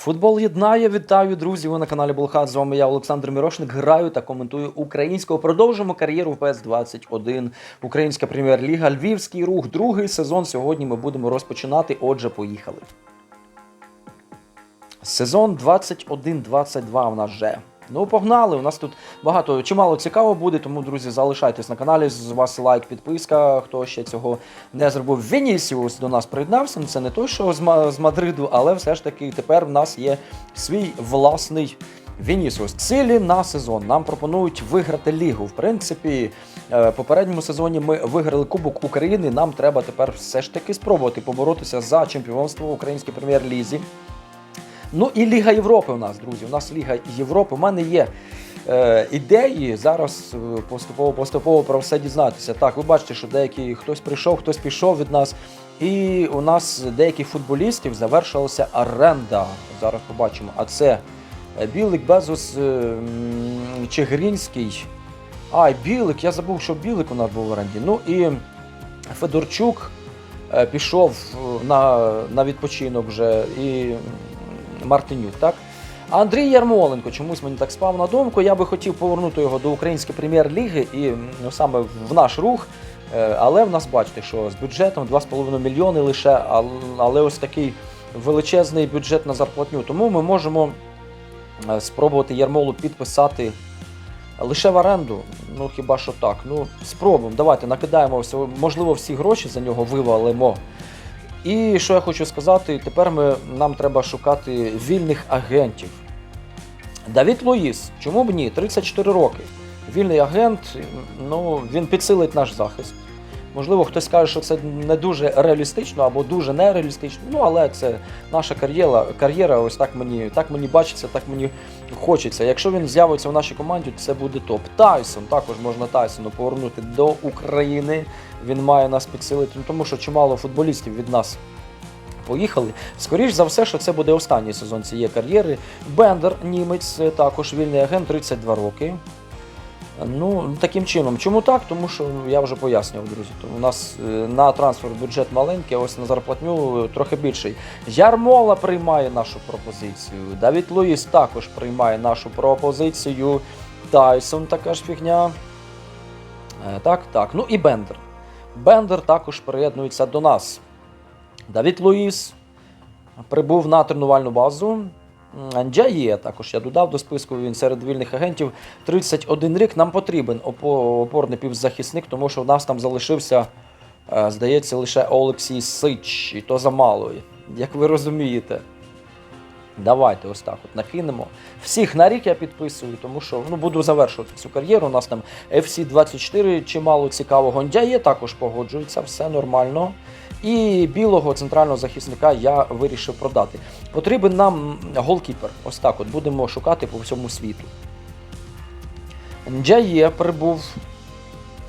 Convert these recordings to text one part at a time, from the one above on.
Футбол єднає. Вітаю, друзі! Ви на каналі Болхат. З вами я, Олександр Мірошник. Граю та коментую українського. Продовжимо кар'єру в ПС 21 Українська прем'єр-ліга. Львівський рух. Другий сезон. Сьогодні ми будемо розпочинати. Отже, поїхали. Сезон 21-22 в нас вже. Ну, погнали. У нас тут багато чимало цікаво буде, тому, друзі, залишайтесь на каналі. З вас лайк, підписка. Хто ще цього не зробив. Вінісіус до нас приєднався. Ну, Це не той, що з, Мадриду, але все ж таки тепер в нас є свій власний. Вінісіус. Цілі на сезон. Нам пропонують виграти лігу. В принципі, е, попередньому сезоні ми виграли Кубок України. Нам треба тепер все ж таки спробувати поборотися за чемпіонство в українській прем'єр-лізі. Ну і Ліга Європи у нас, друзі. У нас Ліга Європи. У мене є е, ідеї зараз е, поступово поступово про все дізнатися. Так, ви бачите, що деякі хтось прийшов, хтось пішов від нас. І у нас деяких футболістів завершилася оренда. Зараз побачимо. А це е, Білик, Безус, е, м, Чигиринський. А, Білик, я забув, що Білик у нас був в оренді. Ну і Федорчук пішов на, на відпочинок вже. І Мартинюк, так? Андрій Ярмоленко, чомусь мені так спав на думку. Я би хотів повернути його до української прем'єр-ліги і ну, саме в наш рух. Е, Але в нас бачите, що з бюджетом 2,5 мільйони лише, але ось такий величезний бюджет на зарплатню. Тому ми можемо е, спробувати Ярмолу підписати лише в оренду. Ну хіба що так. Ну, спробуємо. Давайте накидаємо можливо, всі гроші за нього вивалимо. І що я хочу сказати, тепер ми, нам треба шукати вільних агентів. Давід Луїс, чому б ні? 34 роки. Вільний агент, ну, він підсилить наш захист. Можливо, хтось скаже, що це не дуже реалістично або дуже нереалістично. Ну, але це наша кар'єра. Кар'єра, ось так мені, так мені бачиться, так мені хочеться. Якщо він з'явиться в нашій команді, це буде топ. Тайсон, також можна Тайсону повернути до України. Він має нас підсилити, ну, тому що чимало футболістів від нас поїхали. Скоріш за все, що це буде останній сезон цієї кар'єри. Бендер, німець, е, також вільний агент, 32 роки. Ну, таким чином. Чому так? Тому що ну, я вже пояснював, друзі. У нас е, на трансфер бюджет маленький, а ось на зарплатню е, трохи більший. Ярмола приймає нашу пропозицію. Давід Луїс також приймає нашу пропозицію. Тайсон така ж фігня. Так, так. Ну і Бендер. Бендер також приєднується до нас. Давід Луїс прибув на тренувальну базу. Анджає також я додав до списку. Він серед вільних агентів 31 рік. Нам потрібен опорний півзахисник, тому що в нас там залишився, е, здається, лише Олексій Сич, і то замало, як ви розумієте. Давайте ось так от накинемо. Всіх на рік я підписую, тому що ну, буду завершувати цю кар'єру. У нас там FC24 чимало цікавого. Ndяє також погоджується, все нормально. І білого центрального захисника я вирішив продати. Потрібен нам голкіпер. Ось так от будемо шукати по всьому світу. Ndяє прибув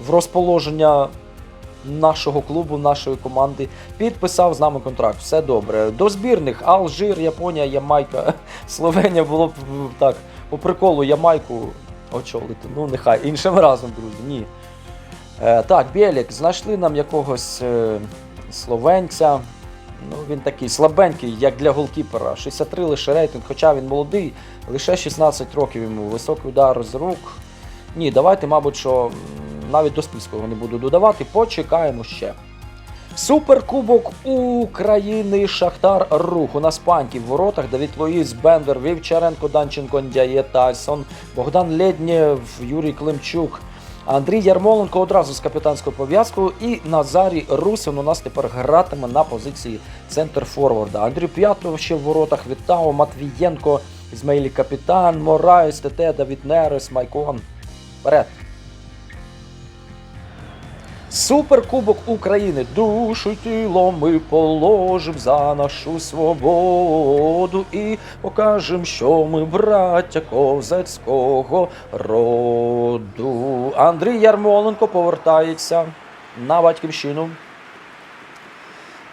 в розположення нашого клубу, нашої команди. Підписав з нами контракт. Все добре. До збірних Алжир, Японія, Ямайка, Словенія було б так, по приколу Ямайку очолити. Ну, нехай іншим разом, друзі. Ні. Е, так, Білік, знайшли нам якогось е, словенця. Ну, він такий слабенький, як для голкіпера. 63 лише рейтинг, хоча він молодий, лише 16 років йому. Високий удар з рук. Ні, давайте, мабуть, що навіть до списку не буду додавати. Почекаємо ще. Суперкубок України Шахтар Рух. У нас паньки в воротах. Давід Луїс, Бендер, Вівчаренко, Данченко, Ndяє, Тайсон, Богдан Леднєв, Юрій Климчук. Андрій Ярмоленко одразу з капітанською пов'язкою і Назарій Русин у нас тепер гратиме на позиції центр форварда. Андрій П'ятов ще в воротах Вітао, Матвієнко, Ізмаїлі Капітан, Мораєс, ТТ, Давід Нерес, Майкон. Вперед! Суперкубок України. Душу тіло ми положим за нашу свободу і покажем, що ми браття козацького роду. Андрій Ярмоленко повертається на батьківщину.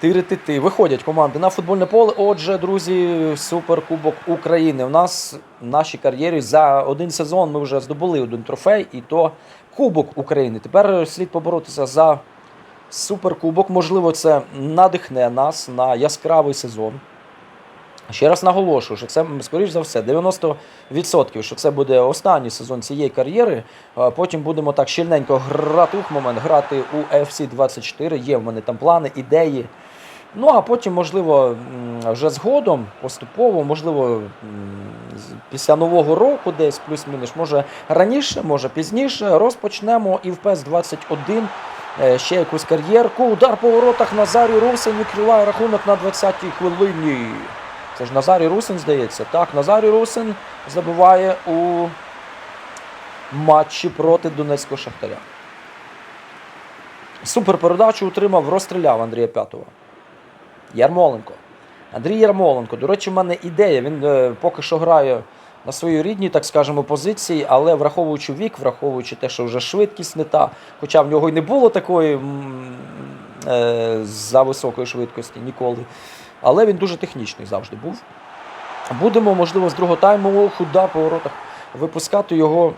Тири-ти-ти. Виходять команди на футбольне поле. Отже, друзі, суперкубок України. У нас в нашій кар'єрі за один сезон ми вже здобули один трофей, і то Кубок України. Тепер слід поборотися за суперкубок. Можливо, це надихне нас на яскравий сезон. Ще раз наголошую, що це, скоріш за все, 90%, що це буде останній сезон цієї кар'єри. Потім будемо так щільненько грати ух, момент, грати у FC 24. Є в мене там плани, ідеї. Ну а потім, можливо, вже згодом, поступово, можливо, після нового року, десь плюс-мінус, може раніше, може пізніше, розпочнемо і в ПЕС 21 е, ще якусь кар'єрку. Удар по воротах Назарій Русин відкриває рахунок на 20-й хвилині. Це ж Назарій Русин, здається. Так, Назарій Русин забиває у матчі проти Донецького Шахтаря. Супер передачу утримав, розстріляв Андрія П'ятого. Ярмоленко. Андрій Ярмоленко. До речі, в мене ідея. Він е, поки що грає на своїй рідній, так скажемо, позиції, але враховуючи вік, враховуючи те, що вже швидкість не та, хоча в нього й не було такої е, за високої швидкості ніколи. Але він дуже технічний завжди був. Будемо, можливо, з другого тайму худа по воротах випускати його,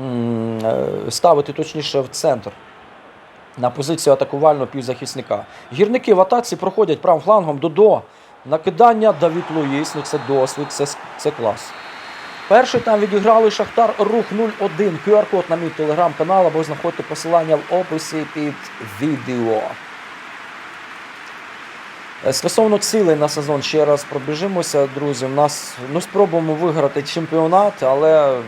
е, ставити точніше в центр на позицію атакувального півзахисника. Гірники в атаці проходять правим флангом Додо. Накидання Давід Луїс. Ну це досвід, це, це клас. Перший там відіграли Шахтар Рух 0-1. QR-код на мій телеграм-канал або знаходьте посилання в описі під відео. Е, Стосовно цілей на сезон ще раз пробіжимося, друзі. У нас ну, спробуємо виграти чемпіонат, але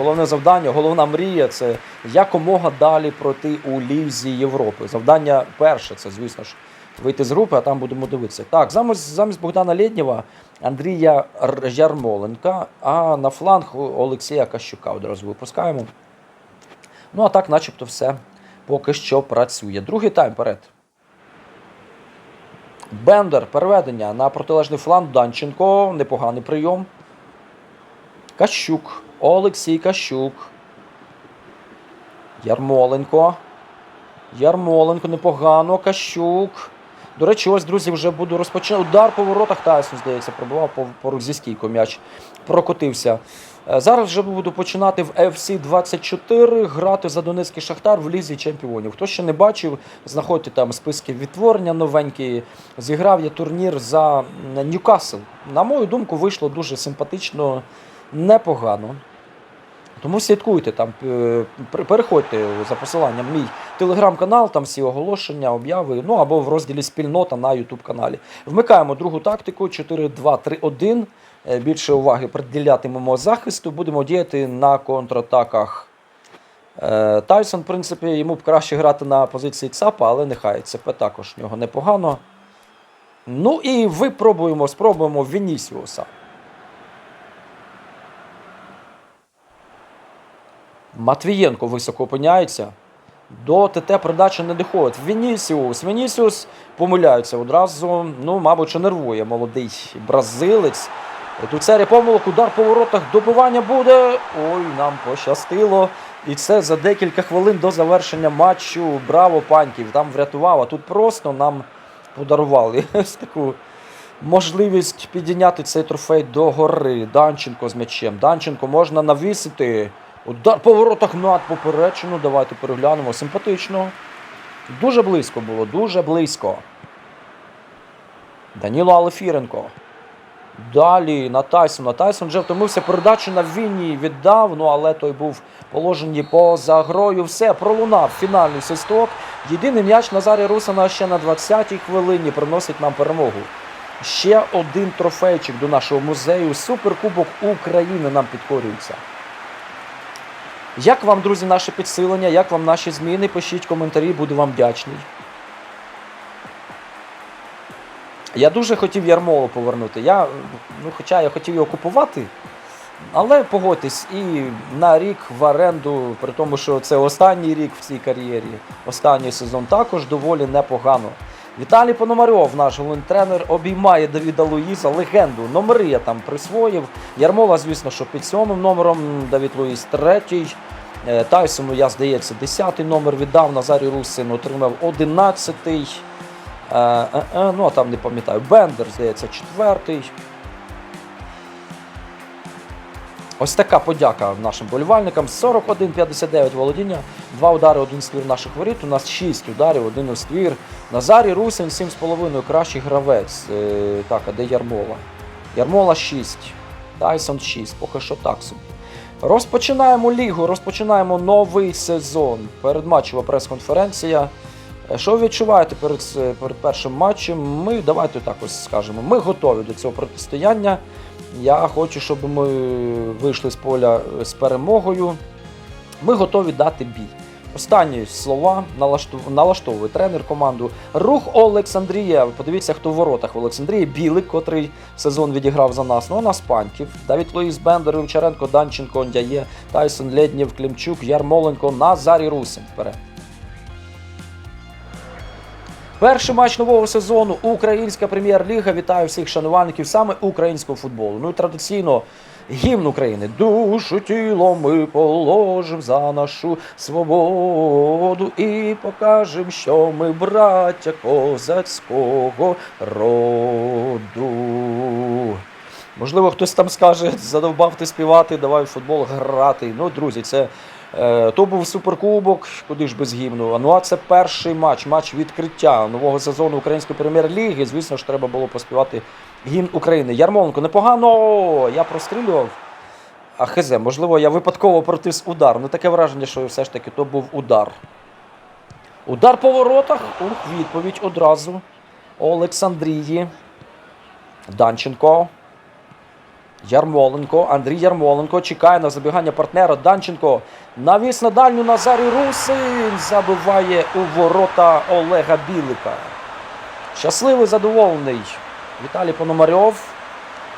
головне завдання, головна мрія це якомога далі пройти у Лізі Європи. Завдання перше це, звісно ж, вийти з групи, а там будемо дивитися. Так, замість, замість Богдана Лєднєва, Андрія Ярмоленка, а на фланг Олексія Кащука одразу випускаємо. Ну а так, начебто, все поки що працює. Другий тайм перед. Бендер, переведення на протилежний фланг Данченко. Непоганий прийом. Кащук. Олексій Кащук. Ярмоленко. Ярмоленко непогано. Кащук. До речі, ось, друзі, вже буду розпочинати. Удар по воротах Тайсон, здається, пробував по- поруч зі стійкою м'яч. Прокотився. Е, Зараз вже буду починати в FC 24 грати за Донецький Шахтар в Лізі Чемпіонів. Хто ще не бачив, знаходьте там списки відтворення новенькі. Зіграв я турнір за Ньюкасл. На мою думку, вийшло дуже симпатично, непогано. Тому слідкуйте там, е, переходьте за посиланням мій телеграм-канал, там всі оголошення, обяви, ну або в розділі спільнота на YouTube каналі. Вмикаємо другу тактику 4-2-3-1. Е, Більше уваги приділятимемо захисту, будемо діяти на контратаках. Е, Тайсон, в принципі, йому б краще грати на позиції ЦАПа, але нехай ЦП також в нього непогано. Ну і випробуємо, спробуємо Вінісіуса. Матвієнко високо опиняється. До ТТ передача не доходить. Вінісіус. Вінісіус помиляється одразу. Ну, мабуть, нервує молодий бразилець. Тут помилок, удар по воротах, добивання буде. Ой, нам пощастило. І це за декілька хвилин до завершення матчу. Браво, паньків! Там врятував. А тут просто нам подарували таку можливість підійняти цей трофей до гори. Данченко з м'ячем. Данченко можна навісити. Удар по воротах над поперечину. Давайте переглянемо. Симпатично. Дуже близько було, дуже близько. Даніло Алефіренко. Далі на Тайсона. Тайсон вже втомився. Передачу на Вінні віддав, ну але той був положений поза грою. Все, пролунав фінальний свисток. Єдиний м'яч Назарія Русина ще на 20-й хвилині приносить нам перемогу. Ще один трофейчик до нашого музею. Суперкубок України нам підкорюється. Як вам, друзі, наше підсилення? Як вам наші зміни? Пишіть коментарі, буду вам вдячний. Я дуже хотів Ярмолу повернути. Я, ну, хоча я хотів його купувати, але погодьтесь, і на рік в оренду, при тому, що це останній рік в цій кар'єрі, останній сезон також доволі непогано. Віталій Пономарьов, наш головний тренер, обіймає Давіда Луїса, легенду. Номери я там присвоїв. Ярмола, звісно, що під сьомим номером, Давід Луїс третій. Е, Тайсону, я здається, 10-й номер віддав. Назарій Русин отримав 11-й. Е, е, е, ну, а там не пам'ятаю. Бендер, здається, четвертий. Ось така подяка нашим болівальникам. 41-59 володіння, два удари, один ствір наших воріт. У нас 6 ударів, один ствір. Назарій Русин 7,5 кращий гравець. Е, так, а де Ярмола? Ярмола 6, Тайсон 6, поки що так собі. Розпочинаємо лігу, розпочинаємо новий сезон. Передматчева прес-конференція. Е, Що ви відчуваєте перед, перед першим матчем? Ми давайте так ось скажемо. Ми готові до цього протистояння. Я хочу, щоб ми вийшли з поля е, з перемогою. Ми готові дати бій. Останні слова налаштов- налаштовує тренер команду. Рух Олександрія. Подивіться, хто в воротах в Олександрії. Білик, котрий сезон відіграв за нас. Ну, у нас паньків. Давід Луїс Бендер, Вівчаренко, Данченко, Ондяє, Тайсон Леднєв, Клімчук, Ярмоленко, Назарій Русин. Вперед. Перший матч нового сезону Українська прем'єр-ліга. Вітаю всіх шанувальників саме українського футболу. Ну і традиційно гімн України. Душу тіло ми положим за нашу свободу і покажем, що ми браття козацького роду. Можливо, хтось там скаже, задовбав ти співати, давай в футбол грати. Ну, друзі, це то був суперкубок, куди ж без гімну. Ну а це перший матч, матч відкриття нового сезону Української прем'єр-ліги. Звісно ж, треба було поспівати гімн України. Ярмоленко, непогано. Я прострілював. А хз, можливо, я випадково протис удар. Ну таке враження, що все ж таки то був удар. Удар по воротах. Ух, відповідь одразу. Олександрії. Данченко. Ярмоленко, Андрій Ярмоленко чекає на забігання партнера. Данченко. Навіс на дальню Назарій Русин забиває у ворота Олега Білика. Щасливий, задоволений Віталій Пономарьов.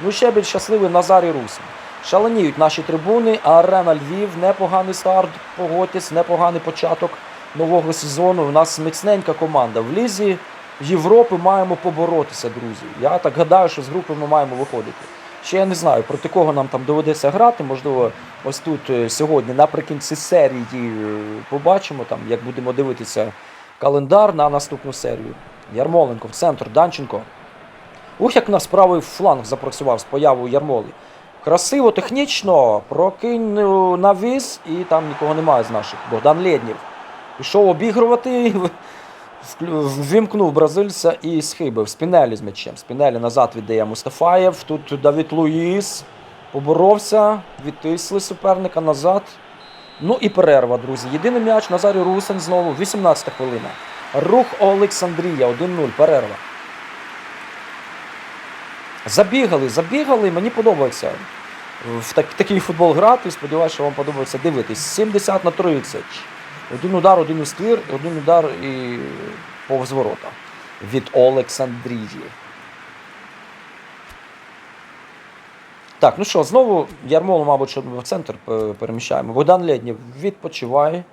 Ну, ще більш щасливий Назарій Русин. Шаленіють наші трибуни. Арена Львів. Непоганий старт. Погодьтесь, непоганий початок нового сезону. У нас міцненька команда. В лізі Європи маємо поборотися, друзі. Я так гадаю, що з групи ми маємо виходити. Ще я не знаю, проти кого нам там доведеться грати. Можливо, ось тут е, сьогодні, наприкінці серії, е, побачимо, там, як будемо дивитися календар на наступну серію. Ярмоленко в центр, Данченко. Ух, як нас правий фланг запрацював з появою Ярмоли. Красиво, технічно, прокинь навіс, і там нікого немає з наших. Богдан Лєднєв. Пішов обігрувати, ввімкнув бразильця і схибив. Спінелі з м'ячем. Спінелі назад віддає Мустафаєв. Тут Давід Луїс поборовся, відтисли суперника назад. Ну і перерва, друзі. Єдиний м'яч Назарій Русин знову, 18 хвилина. Рух Олександрія, 1-0, перерва. Забігали, забігали, мені подобається в так, такий футбол грати. Сподіваюся, що вам подобається дивитись. 70 на 30. Один удар, один у один удар і повз ворота від Олександрії. Так, ну що, знову Ярмолу, мабуть, в центр е, переміщаємо. Богдан Леднєв відпочиває.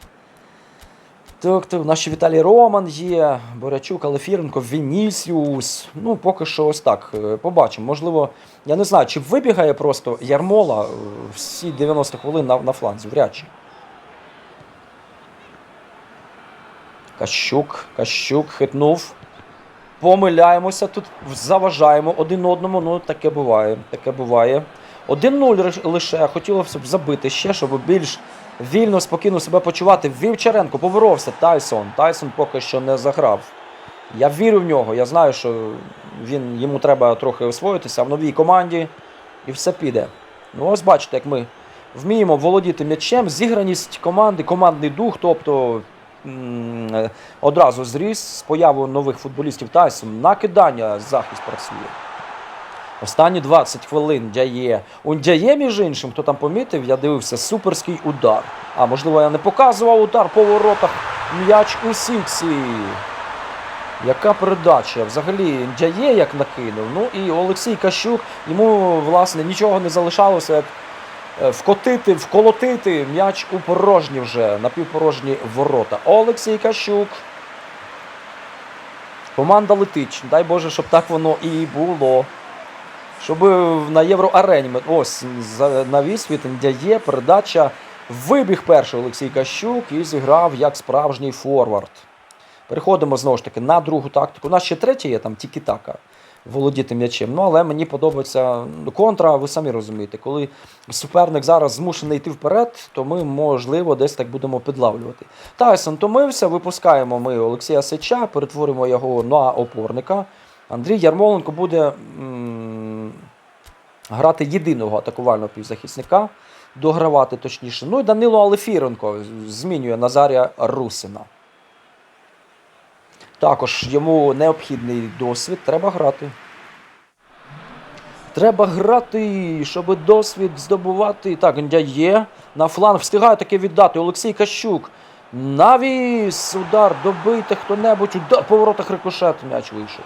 Так, так, наш ще Віталій Роман є, Борячук, Алефіренко, Вінісіус. Ну, поки що ось так. е, Побачимо. Можливо, я не знаю, чи вибігає просто Ярмола е, всі 90 хвилин на, на фланзі, вряд чи. Кащук, Кащук хитнув. Помиляємося тут, заважаємо один одному. Ну, таке буває. Таке буває. 1-0 лише. Хотілося б забити ще, щоб більш вільно, спокійно себе почувати. Вівчаренко поборовся. Тайсон. Тайсон поки що не заграв. Я вірю в нього. Я знаю, що він, йому треба трохи освоїтися в новій команді. І все піде. Ну, ось бачите, як ми вміємо володіти м'ячем, зіграність команди, командний дух, тобто одразу зріс з появою нових футболістів Тайсон. Накидання захист працює. Останні 20 хвилин Дяє. У Дяє, між іншим, хто там помітив, я дивився, суперський удар. А можливо, я не показував удар по воротах. М'яч у сіксі. Яка передача? Взагалі Дяє як накинув. Ну і Олексій Кащук, йому, власне, нічого не залишалося, як е, вкотити, вколотити м'яч у порожні вже, напівпорожні ворота. Олексій Кащук. Команда летить. Дай Боже, щоб так воно і було. Щоб на євроарені ось навіс від Індяє, передача. Вибіг перший Олексій Кащук і зіграв як справжній форвард. Переходимо знову ж таки на другу тактику. У нас ще третя є там тільки така. Володіти м'ячем. Ну, але мені подобається ну, контра, ви самі розумієте, коли суперник зараз змушений йти вперед, то ми, можливо, десь так будемо підлавлювати. Тайсон томився, випускаємо ми Олексія Сича, перетворимо його на опорника. Андрій Ярмоленко буде м, грати єдиного атакувального півзахисника, догравати точніше. Ну і Данило Алефіренко змінює Назарія Русина. Також йому необхідний досвід, треба грати. Треба грати, щоб досвід здобувати. Так, є. На фланг встигає таке віддати. Олексій Кащук. Навіс, удар, добийте хто-небудь, удар по воротах рикошет, м'яч вийшов.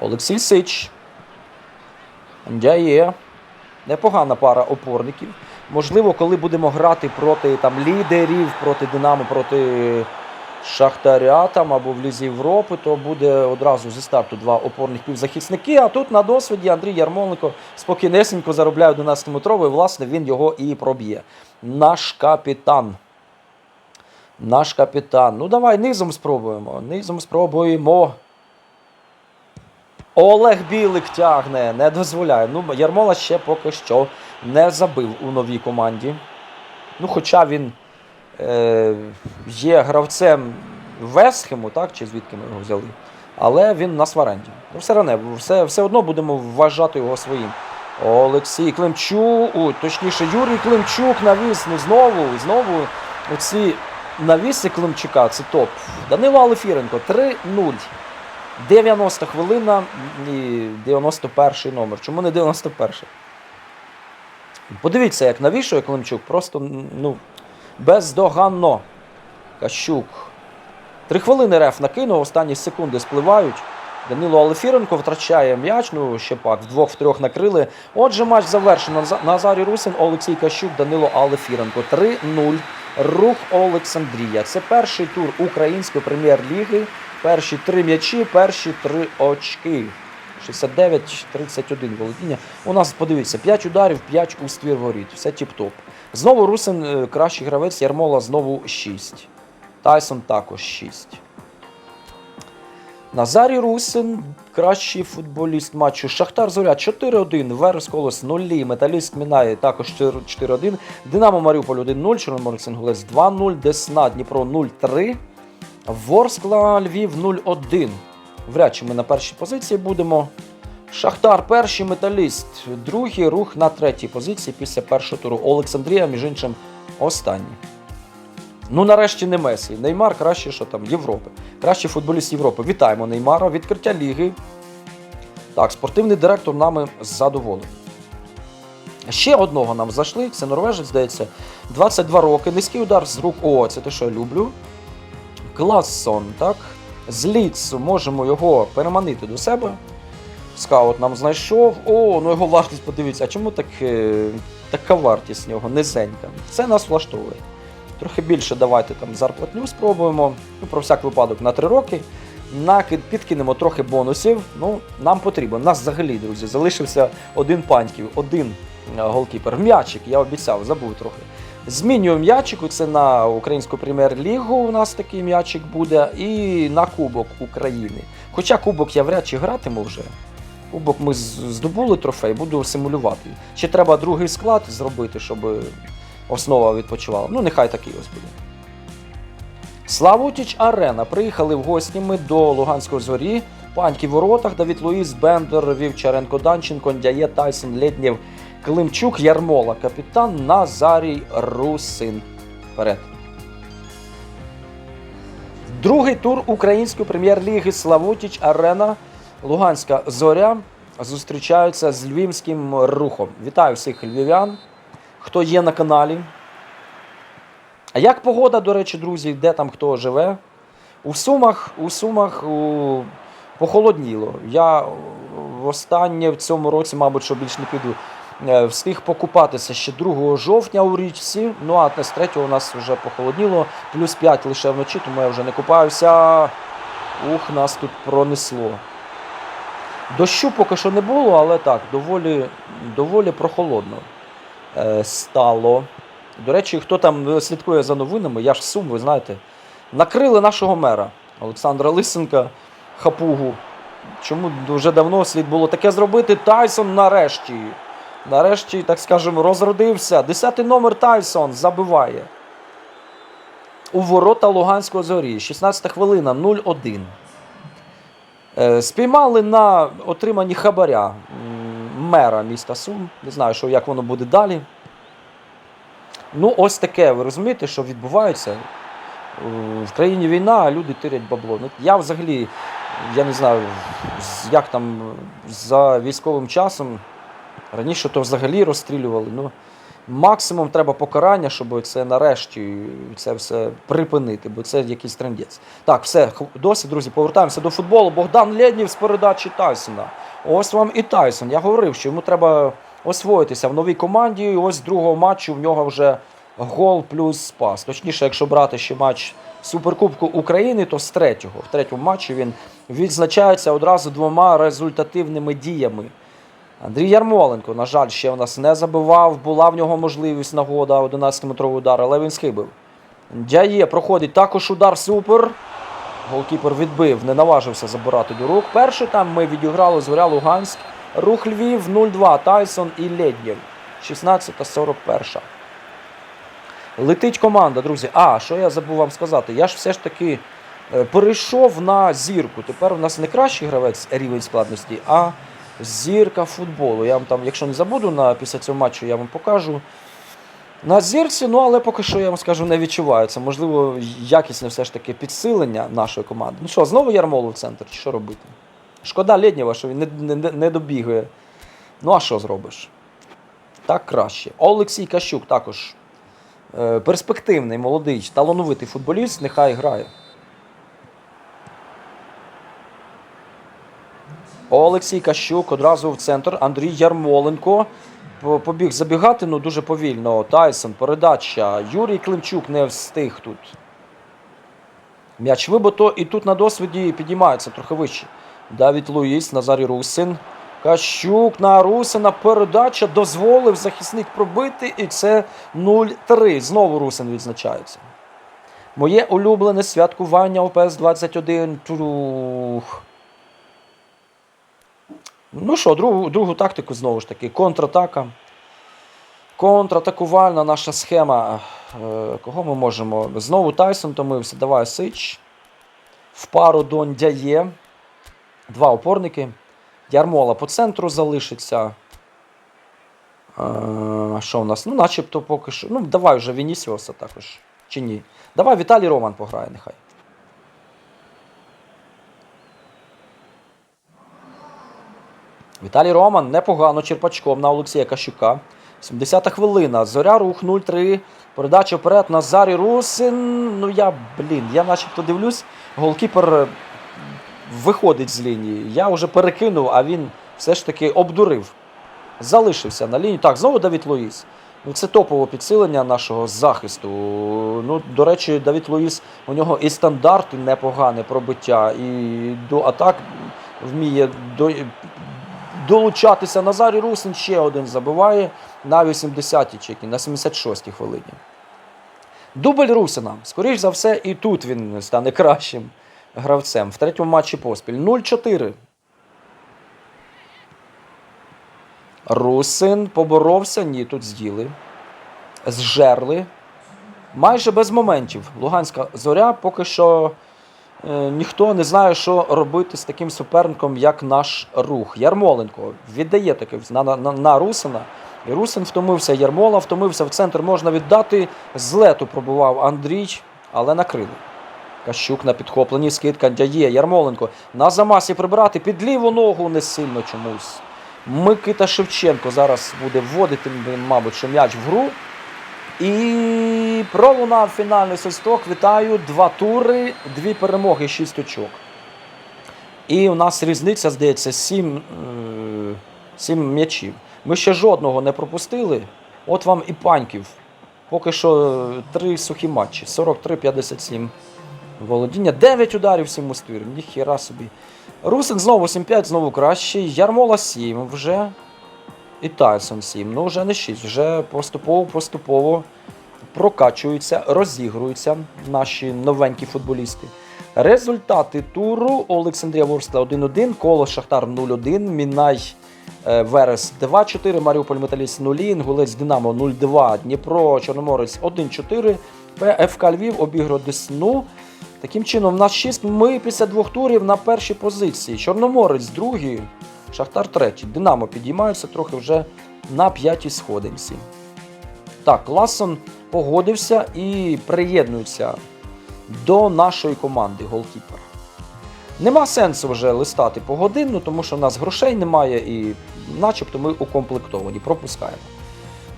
Олексій Сич. є. Непогана пара опорників. Можливо, коли будемо грати проти там, лідерів, проти Динамо, проти Шахтаря там або в Лізі Європи, то буде одразу зі старту два опорних півзахисники. А тут на досвіді Андрій Ярмоленко спокійнесенько заробляє 11-метровий, і, власне, він його і проб'є. Наш капітан. Наш капітан. Ну, давай низом спробуємо. Низом спробуємо. Олег Білик тягне, не дозволяє. Ну, Ярмола ще поки що не забив у новій команді. Ну, хоча він є гравцем Весхему, так, чи звідки ми його взяли. Але він на сваренді. Ну, все одно, все, все одно будемо вважати його своїм. Олексій Климчук, ой, точніше, Юрій Климчук навіс. Ну знову, знову оці навіси Климчука, це топ. Данило Алефіренко 3-0. 90 хвилина і 91 номер. Чому не 91? Подивіться, як навішує Климчук, просто ну, бездоганно. Кащук. Три хвилини реф накинув, останні секунди спливають. Данило Алефіренко втрачає м'яч, ну ще пак, вдвох-втрьох накрили. Отже, матч завершено. Назарій Русин, Олексій Кащук, Данило Алефіренко. 3-0. Рух Олександрія. Це перший тур української прем'єр-ліги. Перші три м'ячі, перші три очки. 69-31 володіння. У нас, подивіться, 5 ударів, 5 у ствір воріт. Все тіп-топ. Знову Русин е, кращий гравець, Ярмола знову 6. Тайсон також 6. Назарій Русин, кращий футболіст матчу. Шахтар Зоря 4-1, Верес Колос 0, Металіст Мінає також 4-1, Динамо Маріуполь 1-0, Чорноморець Інгулець 2-0, Десна Дніпро 0-3, Ворскла Львів 0-1. Вряд чи ми на першій позиції будемо. Шахтар перший металіст, другий рух на третій позиції після першого туру. Олександрія, між іншим, останній. Ну, нарешті не Месі. Неймар краще, що там Європи. Кращий футболіст Європи. Вітаємо Неймара. Відкриття ліги. Так, спортивний директор нами задоволений. Ще одного нам зайшли. Це норвежець, здається. 22 роки. Низький удар з рук. О, це те, що я люблю. Классон, так? З Ліцу можемо його переманити до себе. Скаут нам знайшов. О, ну його вартість, подивіться, а чому так, е, така вартість нього низенька? Це нас влаштовує. Трохи більше давайте там зарплатню спробуємо. Ну, про всяк випадок на 3 роки. Накид підкинемо трохи бонусів. Ну, нам потрібно. Нас взагалі, друзі, залишився один паньків, один е, голкіпер. М'ячик, я обіцяв, забув трохи. Змінюємо м'ячик, це на українську прем'єр-лігу у нас такий м'ячик буде, і на Кубок України. Хоча Кубок я вряд чи гратиму вже. Кубок ми здобули трофей, буду симулювати. Ще треба другий склад зробити, щоб основа відпочивала. Ну, нехай такий ось буде. Славутіч Арена. Приїхали в гості ми до Луганської зорі. Паньки в воротах, Давід Луїс, Бендер, Вівчаренко, Данченко, Дяє, Тайсон, Леднєв, Климчук, Ярмола, капітан Назарій Русин. Вперед. Другий тур української прем'єр-ліги Славутіч Арена. Луганська зоря зустрічаються з львівським рухом. Вітаю всіх львів'ян, хто є на каналі. А як погода, до речі, друзі, де там хто живе? У Сумах, у Сумах у... похолодніло. Я востаннє в цьому році, мабуть, що більш не піду. Е, Встиг покупатися ще 2 жовтня у річці, ну а з 3 у нас вже похолодніло, плюс 5 лише вночі, тому я вже не купаюся. Ух, нас тут пронесло. Дощу поки що не було, але так, доволі, доволі прохолодно е, стало. До речі, хто там слідкує за новинами, я ж сум, ви знаєте, накрили нашого мера Олександра Лисенка хапугу. Чому дуже давно слід було таке зробити? Тайсон нарешті. Нарешті, так скажемо, розродився. Десятий номер Тайсон забиває. У ворота Луганського зорі. 16 хвилина 0-1. Е, Спіймали на отриманні хабаря мера міста Сум. Не знаю, що, як воно буде далі. Ну, ось таке, ви розумієте, що відбувається. Е, В країні війна, а люди тирять бабло. Ну, я взагалі, я не знаю, як там за військовим часом. Раніше то взагалі розстрілювали. Ну, максимум треба покарання, щоб це нарешті це все припинити, бо це якийсь трендець. Так, все, досить, друзі, повертаємося до футболу. Богдан Лєднів з передачі Тайсона. Ось вам і Тайсон. Я говорив, що йому треба освоїтися в новій команді. І ось другого матчу в нього вже гол плюс спас. Точніше, якщо брати ще матч Суперкубку України, то з третього. В третьому матчі він відзначається одразу двома результативними діями. Андрій Ярмоленко, на жаль, ще в нас не забивав. Була в нього можливість нагода 11-метровий удар, але він схибив. Дяє проходить також удар супер. Голкіпер відбив, не наважився забирати до рук. Перший там ми відіграли Зоря Луганськ. Рух Львів 0-2. Тайсон і Леднєв. 16-41. Летить команда, друзі. А, що я забув вам сказати? Я ж все ж таки е, перейшов на зірку. Тепер у нас не кращий гравець рівень складності, а зірка футболу. Я вам там, якщо не забуду, на, після цього матчу я вам покажу. На зірці, ну але поки що я вам скажу, не відчуваю. Це можливо якісне все ж таки підсилення нашої команди. Ну що, знову Ярмолу в центр, чи що робити? Шкода Лєднєва, що він не, не, не добігає. Ну а що зробиш? Так краще. Олексій Кащук також е, перспективний, молодий, талановитий футболіст, нехай грає. Олексій Кащук одразу в центр. Андрій Ярмоленко побіг забігати, ну дуже повільно. Тайсон, передача. Юрій Климчук не встиг тут. М'яч вибито, і тут на досвіді підіймається трохи вище. Давід Луїс, Назарій Русин. Кащук на Русина. Передача дозволив захисник пробити, і це 0-3. Знову Русин відзначається. Моє улюблене святкування ОПС 21. Турух. Ну що, другу, другу тактику знову ж таки. Контратака. Контратакувальна наша схема. Е, кого ми можемо? Знову Тайсон томився. Давай Сич. В пару до Ndяє. Два опорники. Ярмола по центру залишиться. Е, що у нас? Ну, начебто поки що. Ну, давай вже Вінісіоса також. Чи ні? Давай Віталій Роман пограє, нехай. Віталій Роман непогано черпачком на Олексія Кащука. 70-та хвилина. Зоря рух 0-3. Передача вперед. Назарій Русин. Ну я, блін, я начебто дивлюсь. Голкіпер виходить з лінії. Я вже перекинув, а він все ж таки обдурив. Залишився на лінії. Так, знову Давід Луїс. Ну, це топове підсилення нашого захисту. Ну, до речі, Давід Луїс, у нього і стандарт непогане пробиття, і до атак вміє до, долучатися. Назарій Русин ще один забиває на 80-й чекі, на 76-й хвилині. Дубль Русина. Скоріш за все, і тут він стане кращим гравцем. В третьому матчі поспіль. 0-4. Русин поборовся. Ні, тут з'їли. Зжерли. Майже без моментів. Луганська зоря поки що ніхто не знає, що робити з таким суперником, як наш рух. Ярмоленко віддає таки на, на, на Русина. І Русин втомився, Ярмола втомився, в центр можна віддати. З лету пробував Андрій, але накрили. Кащук на підхопленні, скидка дяє. Ярмоленко на замасі прибирати під ліву ногу не сильно чомусь. Микита Шевченко зараз буде вводити, мабуть, що м'яч в гру. І пролунав фінальний свисток. Вітаю. Два тури, дві перемоги, шість очок. І у нас різниця, здається, сім, е, сім м'ячів. Ми ще жодного не пропустили. От вам і паньків. Поки що е, три сухі матчі. 43-57 володіння. 9 ударів всім у ствір. Ніхіра собі. Русин знову 7-5, знову кращий. Ярмола 7 вже. І Тайсон 7. Ну, вже не 6. Вже поступово-поступово прокачуються, розігруються наші новенькі футболісти. Результати туру Олександрія Ворскла 1-1, Коло Шахтар 0-1, Мінай е, Верес 2-4, Маріуполь Металіст 0, Інгулець Динамо 0-2, Дніпро Чорноморець 1-4, ПФК Львів обіграв Десну. Таким чином, в нас 6. Ми після двох турів на першій позиції. Чорноморець другий, Шахтар третій. Динамо підіймається трохи вже на п'ятій сходинці. Так, Ласон погодився і приєднується до нашої команди голкіпер. Нема сенсу вже листати погодинну, тому що в нас грошей немає і начебто ми укомплектовані, пропускаємо.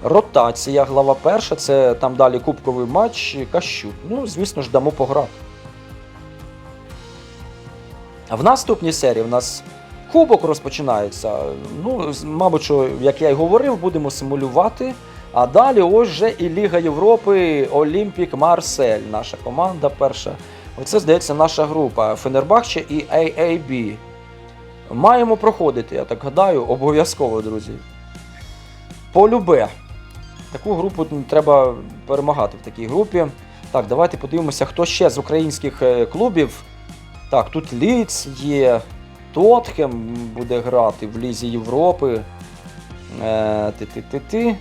Ротація, глава перша, це там далі кубковий матч Кащут. Ну, звісно ж, дамо пограти. В наступній серії в нас кубок розпочинається. Ну, мабуть, що, як я й говорив, будемо симулювати. А далі ось же і Ліга Європи, Олімпік Марсель, наша команда перша. Оце, здається, наша група Фенербахче і AAB. Маємо проходити, я так гадаю, обов'язково, друзі. Полюбе. Таку групу треба перемагати в такій групі. Так, давайте подивимося, хто ще з українських е, клубів. Так, тут Ліц є, Тотхем буде грати в Лізі Європи. Е, Ти-ти-ти-ти.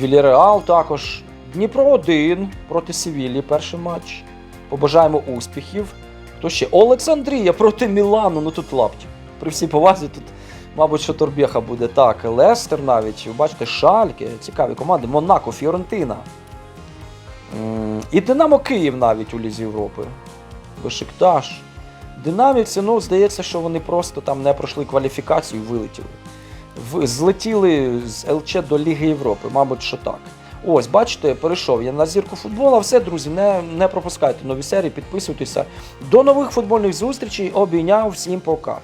Віліреал також. Дніпро 1 проти Севілі перший матч. Побажаємо успіхів. Хто ще? Олександрія проти Мілану. Ну тут лапті. При всій повазі тут, мабуть, що Торбєха буде. Так, Лестер навіть. Ви бачите, Шальке, цікаві команди. Монако, Фіорентина. І Динамо Київ навіть у Лізі Європи. Бешикташ. Динамівці, ну, здається, що вони просто там не пройшли кваліфікацію і вилетіли. В, злетіли з ЛЧ до Ліги Європи, мабуть, що так. Ось, бачите, перейшов я на зірку футбола. Все, друзі, не, не пропускайте нові серії, підписуйтеся. До нових футбольних зустрічей. Обійняв всім пока.